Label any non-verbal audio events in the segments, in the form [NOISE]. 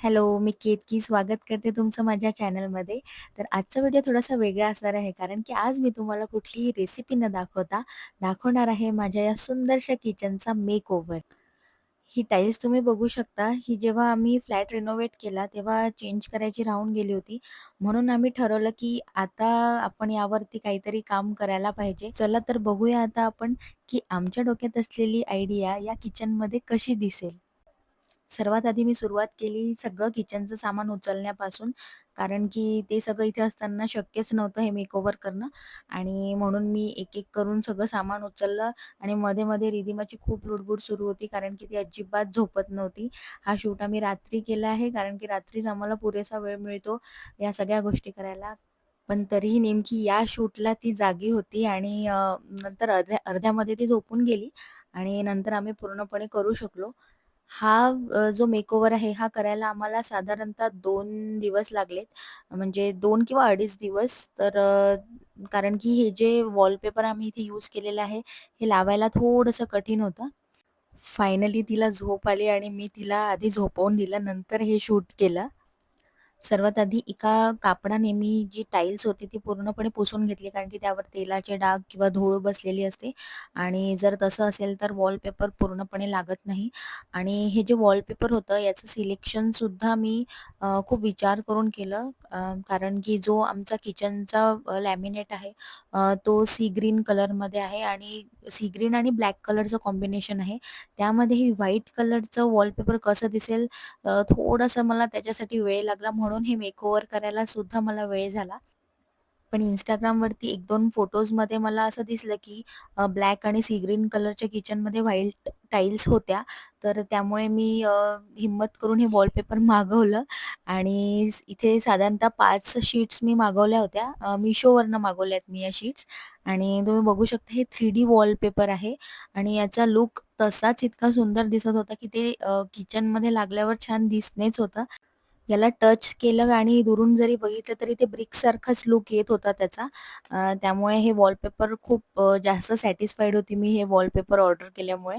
Hello, मी केतकी स्वागत करते तुमचं माझ्या चॅनलमध्ये. तर आजचा व्हिडिओ थोडासा वेगळा असणार आहे, कारण की आज मी तुम्हाला कुठलीही रेसिपी न दाखवता दाखवणार आहे माझ्या या सुंदरशा किचनचा मेकओव्हर. ही टाईल्स तुम्ही बघू शकता, ही जेव्हा आम्ही फ्लॅट रिनोव्हेट केला, तेव्हा चेंज करायची राहून गेली होती. म्हणून आम्ही ठरवलं, की आता आपण यावरती काहीतरी काम करायला पाहिजे. चला तर बघूया आता आपण, की आमच्या डोक्यात असलेली आयडिया या किचनमध्ये कशी दिसेल. सर्वात आधी मी सुरुवात केली सगळं किचनचं सामान उचलण्यापासून. कारण की ते सगळं इथे असताना शक्यच नव्हतं हे मेकओव्हर करणं आणि म्हणून मी एक-एक करून सगळं सामान उचललं आणि मध्ये-मध्ये रिदिमाची खूप लुडबुड सुरू होती कारण की ती अजिबात झोपत नव्हती. हा शूट आम्ही रात्री केला आहे कारण की रात्रीच आम्हाला पुरेसा वेळ मिळतो या सगळ्या गोष्टी करायला. पण तरीही नेमकी या शूटला ती जागी होती आणि नंतर अर्ध्या अर्ध्यामध्ये ती झोपून गेली आणि नंतर आम्ही पूर्णपणे करू शकलो. हा अ, जो मेकओव्हर आहे हा करायला आम्हाला साधारणतः 2 दिवस लागलेत. म्हणजे 2 किंवा अडीच दिवस. तर अ, कारण की हे जे वॉलपेपर आम्ही इथे यूज केलेलं आहे, हे लावायला थोडंसं कठीण होतं. फायनली तिला झोप आली आणि मी तिला आधी झोपवून दिलं, नंतर हे शूट केलं. सर्वात आधी एका कापडाने मी जी टाईल्स होती ती पूर्णपणे पुसून घेतली कारण की त्यावर तेलाचे डाग किंवा धूळ बसलेली असते. आणि जर तसं असेल तर वॉलपेपर पूर्णपणे लागत नाही. आणि हे जे वॉलपेपर होतं याचं सिलेक्शनसुद्धा मी खूप विचार करून केलं. कारण की जो आमचा किचनचा लॅमिनेट आहे तो सी ग्रीन कलरमध्ये आहे. आणि सी ग्रीन आणि ब्लॅक कलरचं कॉम्बिनेशन आहे. त्यामध्ये व्हाईट कलरचं वॉलपेपर कसं दिसेल थोडंसं मला त्याच्यासाठी वेळ लागला म्हणून म्हणून हे मेकओव्हर करायला सुद्धा मला वेळ झाला. पण इंस्टाग्रामवरती एक दोन फोटोजमध्ये मला असं दिसलं, की ब्लॅक आणि सी ग्रीन कलरच्या किचनमध्ये व्हाईट टाईल्स होत्या. तर त्यामुळे मी हिंमत हिम्मत करून हे वॉलपेपर [LAUGHS] मागवलं आणि इथे साधारणतः पाच शीट्स मी मागवल्या होत्या. मिशोवरनं Meeshoवरनं मागवल्यात मी या शीट्स आणि तुम्ही बघू शकता हे थ्री डी वॉलपेपर आहे आणि याचा लुक तसाच इतका सुंदर दिसत होता, की ते किचनमध्ये लागल्यावर छान दिसणेच होतं. याला टच केलं आणि दुरून जरी बघितलं तरी ते ब्रिकसारखाच लूक येत होता त्याचा. त्यामुळे हे वॉलपेपर खूप जास्त सॅटिस्फाईड होती मी हे वॉलपेपर ऑर्डर केल्यामुळे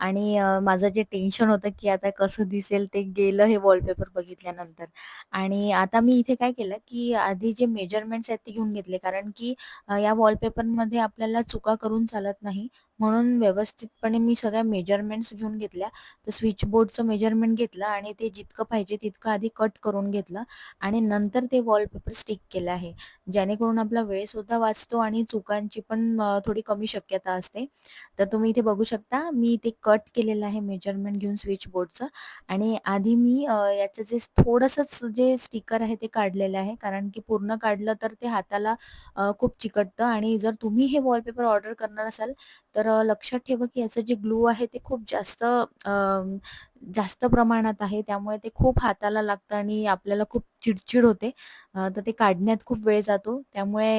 आणि माझं जे टेन्शन होतं, की आता कसं दिसेल ते गेलं हे वॉलपेपर बघितल्यानंतर. आणि आता मी इथे काय केलं, की आधी जे मेजरमेंट्स आहेत ते घेऊन घेतले कारण की या वॉलपेपरमध्ये आपल्याला चुका करून चालत नाही. म्हणून व्यवस्थितपणे मी सगळ्या मेजरमेंट्स घेऊन घेतल्या. तर स्विच बोर्डचं मेजरमेंट घेतलं आणि ते जितकं पाहिजे तितकं आधी कट करून घेतलं आणि नंतर ते वॉलपेपर स्टिक केलं आहे. जेणेकरून आपला वेळसुद्धा वाचतो आणि चुकांची पण थोडी कमी शक्यता असते. तर तुम्ही इथे बघू शकता मी ते कट केलेलं आहे मेजरमेंट घेऊन स्विच बोर्डचं आणि आधी मी याचं जे थोडंसंच जे स्टिकर आहे ते काढलेलं आहे. कारण की पूर्ण काढलं तर ते हाताला खूप चिकटतं आणि जर तुम्ही हे वॉलपेपर ऑर्डर करणार असाल तर तर लक्षात ठेवा की याचं जे ग्लू आहे ते खूप जास्त जास्त प्रमाणात आहे. त्यामुळे ते खूप हाताला लागतं आणि आपल्याला खूप चिडचिड होते. तर ते काढण्यात खूप वेळ जातो. त्यामुळे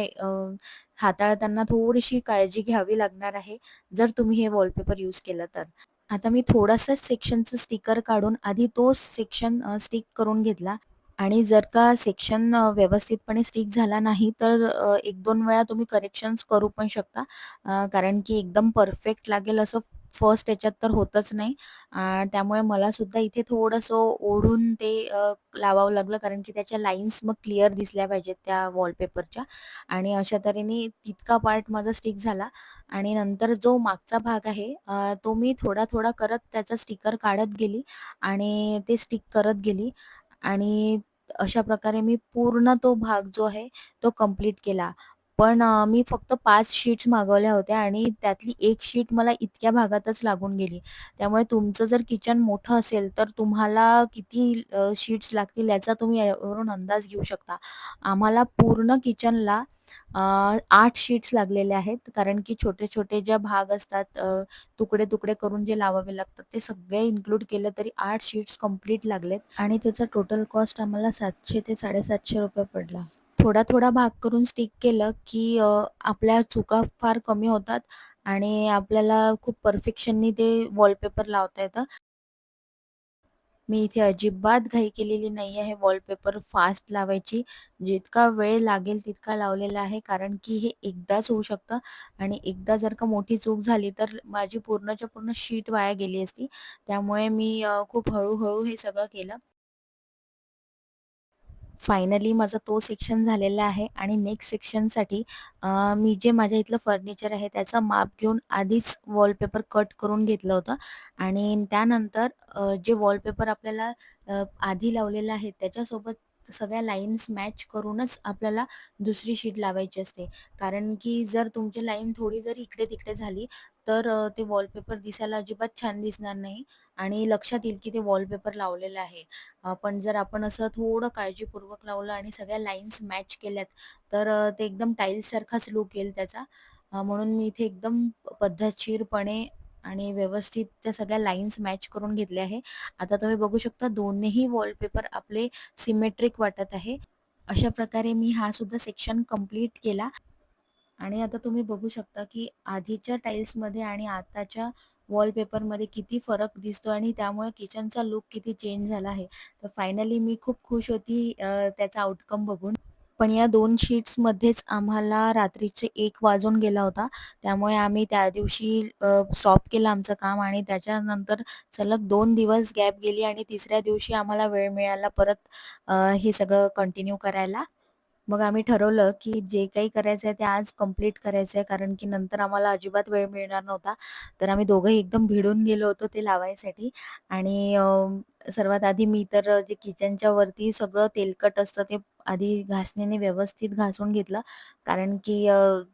हाताळताना थोडीशी काळजी घ्यावी लागणार आहे, जर तुम्ही हे वॉलपेपर यूज केलं तर. आता मी थोडासा सेक्शनचं स्टिकर काढून आधी तो सेक्शन स्टिक करून घेतला आणि जर का सेक्शन अ, व्यवस्थितपणे स्टिक झाला नाही, तर अ, 1-2 वेळा तुम्ही करेक्शन्स करू पण शकता. अ, कारण की एकदम परफेक्ट लागेल असं फर्स्ट याच्यात तर होतच नाही. अ, त्यामुळे मला सुद्धा इथे थोडंसं ओढून ते अ, लावावं लागलं कारण की त्याच्या लाईन्स मग क्लिअर दिसल्या पाहिजेत त्या वॉलपेपरच्या आणि अशा तऱ्हेने तितका पार्ट माझा स्टिक झाला आणि नंतर जो मागचा भाग आहे अ, तो मी थोडा-थोडा करत त्याचा स्टिकर काढत गेली आणि ते स्टिक करत गेली आणि अशा प्रकारे मी पूर्ण तो भाग जो आहे तो कंप्लीट केला. पण अ, मी फक्त 5 शीट्स मागवल्या होत्या आणि त्यातली 1 शीट मला इतक्या भागातच लागून गेली. त्यामुळे तुमचं जर किचन मोठं असेल, तर तुम्हाला किती अ, शीट्स लागतील याचा तुम्ही यावरून अंदाज घेऊ शकता. आम्हाला पूर्ण किचनला अ, 8 शीट्स लागलेल्या आहेत. कारण की छोटे-छोटे ज्या भाग असतात अ, तुकडे-तुकडे करून जे लावावे लागतात, ते सगळे इन्क्लूड केलं तरी 8 शीट्स कंप्लीट लागलेत आणि त्याचा टोटल कॉस्ट आम्हाला 700 ते ₹750 पडला. थोडा-थोडा भाग करून स्टिक केलं, की अ, आपल्या चुका फार कमी होतात आणि आपल्याला खूप परफेक्शननी ते वॉलपेपर लावता येतं. मी इथे अजिबात घाई केलेली नाही आहे वॉलपेपर फास्ट लावायची. जितका वेळ लागेल तितका लावलेला आहे. कारण की हे एकदाच होऊ शकतं आणि एकदा जर का मोठी चूक झाली तर माझी पूर्णच्या पूर्ण शीट वाया गेली असती. त्यामुळे मी खूप हळूहळू हे सगळं केलं. फायनली माझा तो सेक्शन झालेला आहे आणि नेक्स्ट सेक्शनसाठी मी जे माझ्या इथलं फर्निचर आहे त्याचं माप घेऊन आधीच वॉलपेपर कट करून घेतलं होतं आणि त्यानंतर जे वॉलपेपर आपल्याला आधी लावलेलं आहे त्याच्यासोबत सगळ्या लाईन्स मॅच करूनच आपल्याला दुसरी शीट लावायची असते. कारण की जर तुमची लाईन थोडी जरी इकडे-तिकडे झाली तर ते वॉलपेपर दिसायला अजिबात छान दिसणार नाही आणि लक्षात येईल की ते वॉलपेपर लावलेलं आहे. पण जर आपण असं थोडं काळजीपूर्वक लावलं आणि सगळ्या लाईन्स मॅच केल्यात, तर ते एकदम टाईल्ससारखाच लूक येईल त्याचा. म्हणून मी इथे एकदम पद्धतशीरपणे आणि व्यवस्थित त्या सगळ्या लाईन्स मॅच करून घेतले आहे. आता तुम्ही बघू शकता दोन्हीही वॉलपेपर आपले सिमेट्रिक वाटत आहे. अशा प्रकारे मी हा सुद्धा सेक्शन कंप्लीट केला आणि आता तुम्ही बघू शकता, की आधीच्या टाईल्समध्ये आणि आताच्या वॉलपेपरमध्ये किती फरक दिसतो आणि त्यामुळे किचनचा लूक किती चेंज झाला आहे. तर फायनली मी खूप खुश होती त्याचा आउटकम बघून. पण या दोन शीट्समध्येच आम्हाला रात्रीचे एक वाजून गेला होता. त्यामुळे आम्ही त्या दिवशी स्टॉप केलं आमचं काम आणि त्याच्यानंतर सलग दोन दिवस गॅप गेली आणि तिसऱ्या दिवशी आम्हाला वेळ मिळाला परत हे सगळं कंटिन्यू करायला. मग आम्ही ठरवलं, की जे काही करायचं आहे ते आज कंप्लीट करायचं आहे, कारण की नंतर आम्हाला अजिबात वेळ मिळणार नव्हता. तर आम्ही दोघंही एकदम भिडून गेलो होतो ते लावायसाठी आणि सर्वात आधी मी तर जे किचनच्या वरती सगळं तेलकट असतं ते आधी घासण्याने व्यवस्थित घासून घेतलं. कारण की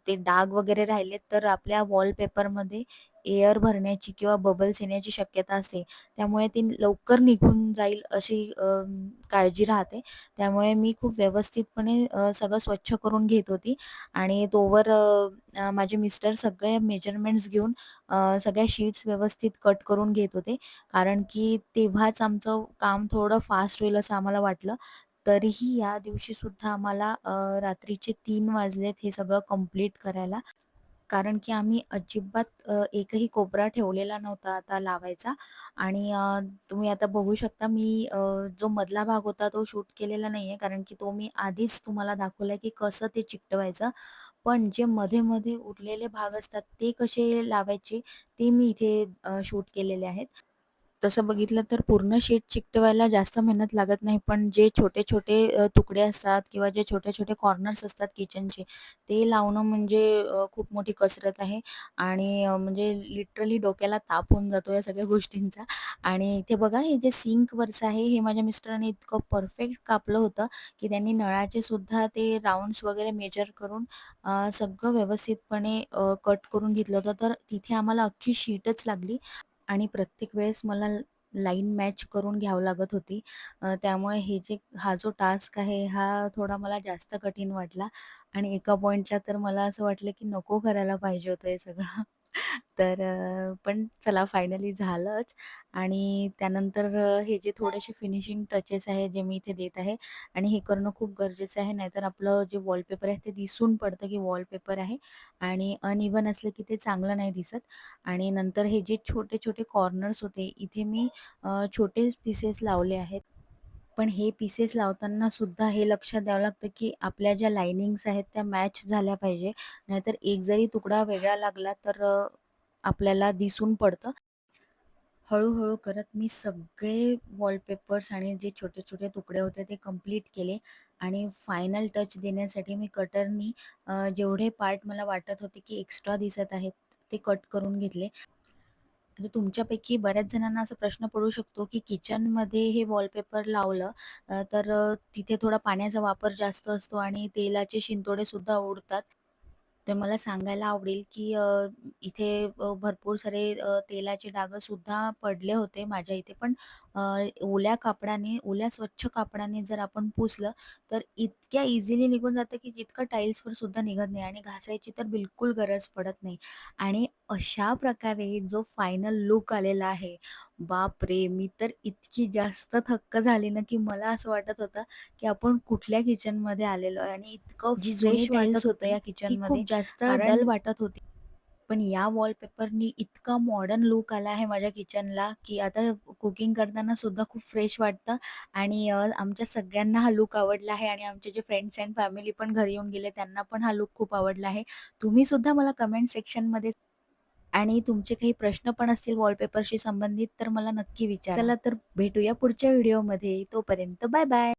ते डाग वगैरे राहिलेत तर आपल्या वॉलपेपरमध्ये एअर भरण्याची किंवा बबल्स येण्याची शक्यता असते. त्यामुळे ती लवकर निघून जाईल अशी काळजी राहते. त्यामुळे मी खूप व्यवस्थितपणे सगळं स्वच्छ करून घेत होती आणि तोवर माझे मिस्टर सगळे मेजरमेंट्स घेऊन सगळ्या शीट्स व्यवस्थित कट करून घेत होते. कारण की तेव्हाच आमचं काम थोडं फास्ट होईल असं आम्हाला वाटलं. तरीही या दिवशीसुद्धा आम्हाला रात्रीचे तीन वाजलेत हे सगळं कंप्लीट करायला. कारण की आम्ही अजिबात एकही कोपरा ठेवलेला नव्हता आता लावायचा आणि तुम्ही आता बघू शकता मी जो मधला भाग होता तो शूट केलेला नाहीये कारण की तो मी आधीच तुम्हाला दाखवलाय की कसं ते चिकटवायचं. पण जे मध्ये-मध्ये उरलेले भाग असतात ते कसे लावायचे ते मी इथे शूट केलेले आहेत. तसं बघितलं तर पूर्ण शीट चिकटवायला जास्त मेहनत लागत नाही, पण जे छोटे-छोटे तुकडे असतात किंवा जे छोटे-छोटे कॉर्नर्स असतात किचनचे, ते लावणं म्हणजे खूप मोठी कसरत आहे आणि म्हणजे लिटरली डोक्याला ताप होऊन जातो या सगळ्या गोष्टींचा. आणि इथे बघा हे जे सिंकवरचं आहे, हे माझ्या मिस्टरांनी इतकं परफेक्ट कापलं होतं, की त्यांनी नळाचे सुद्धा ते राऊंड्स वगैरे मेजर करून सगळं व्यवस्थितपणे कट करून घेतलं होतं. तर तिथे आम्हाला अख्खी शीटच लागली. आणि प्रत्येक वेळेस मला लाईन मॅच करून घ्यावं लागत होती. अ, त्यामुळे हे जे हा जो टास्क आहे हा थोडा मला जास्त कठीण वाटला आणि एका पॉइंटला तर मला असं वाटलं की नको करायला पाहिजे होतं हे सगळं. तर अ, पण चला फायनली झालंच आणि त्यानंतर अ, हे जे थोडेसे फिनिशिंग टचेस आहे जे मी इथे देत आहे आणि हे करणं खूप गरजेचं आहे. नाहीतर आपलं जे वॉलपेपर आहे ते दिसून पडतं की वॉलपेपर आहे आणि अनइवन असलं की ते चांगलं नाही दिसत. आणि नंतर हे जे छोटे-छोटे कॉर्नर्स होते, इथे मी अ, छोटे पीसेस लावले आहेत. पण हे पीसेस लावताना सुद्धा हे लक्षात द्यावं लागतं, की आपल्या ज्या लाइनिंग्स आहेत त्या मॅच झाल्या पाहिजे. नाहीतर एक जरी तुकडा वेगळा लागला तर अ, आपल्याला दिसून पडतं. हळूहळू करत मी सगळे वॉलपेपर्स आणि जे छोटे-छोटे तुकडे होते ते कंप्लीट केले आणि फायनल टच देण्यासाठी मी कटरनी जेवढे पार्ट मला वाटत होते, की एक्स्ट्रा दिसत आहेत, ते कट करून घेतले. आता तुमच्यापैकी बऱ्याच जणांना असा प्रश्न पडू शकतो, की किचनमध्ये हे वॉलपेपर लावलं तर तिथे थोडा पाण्याचा वापर जास्त असतो आणि तेलाचे शिंतोडे सुद्धा उडतात. तर मला सांगायला आवडेल, की इथे भरपूर सारे तेलाचे डाग सुद्धा पडले होते माझ्या इथे. पण ओल्या कापडाने, ओल्या स्वच्छ कापडाने जर आपण पुसलं, तर इतक्या इझिली निघून जातं, की जितकं टाईल्सवर सुद्धा निघत नाही आणि घासायची तर बिलकुल गरज पडत नाही. आणि अशा प्रकारे जो फायनल लूक आलेला आहे, बापरे! मी तर इतकी जास्त थक्क झाली ना, की मला असं वाटत होतं, की आपण कुठल्या किचनमध्ये आलेलो आहे आणि इतकं जी फ्रेश वाटत होती या ती किचनमध्ये खूप जास्त डल वाटत होती. पण या वॉलपेपरनी इतका मॉडर्न लूक आला आहे माझ्या किचनला, की आता कुकिंग करताना सुद्धा खूप फ्रेश वाटतं आणि आमच्या सगळ्यांना हा लूक आवडला आहे आणि आमचे जे फ्रेंड्स अँड फॅमिली पण घरी येऊन गेले त्यांना पण हा लूक खूप आवडला आहे. तुम्ही सुद्धा मला कमेंट सेक्शनमध्ये आणि तुमचे काही प्रश्न पण असतील वॉलपेपरशी संबंधित तर मला नक्की विचार चला तर भेटूया पुढच्या व्हिडिओमध्ये. तोपर्यंत बाय बाय.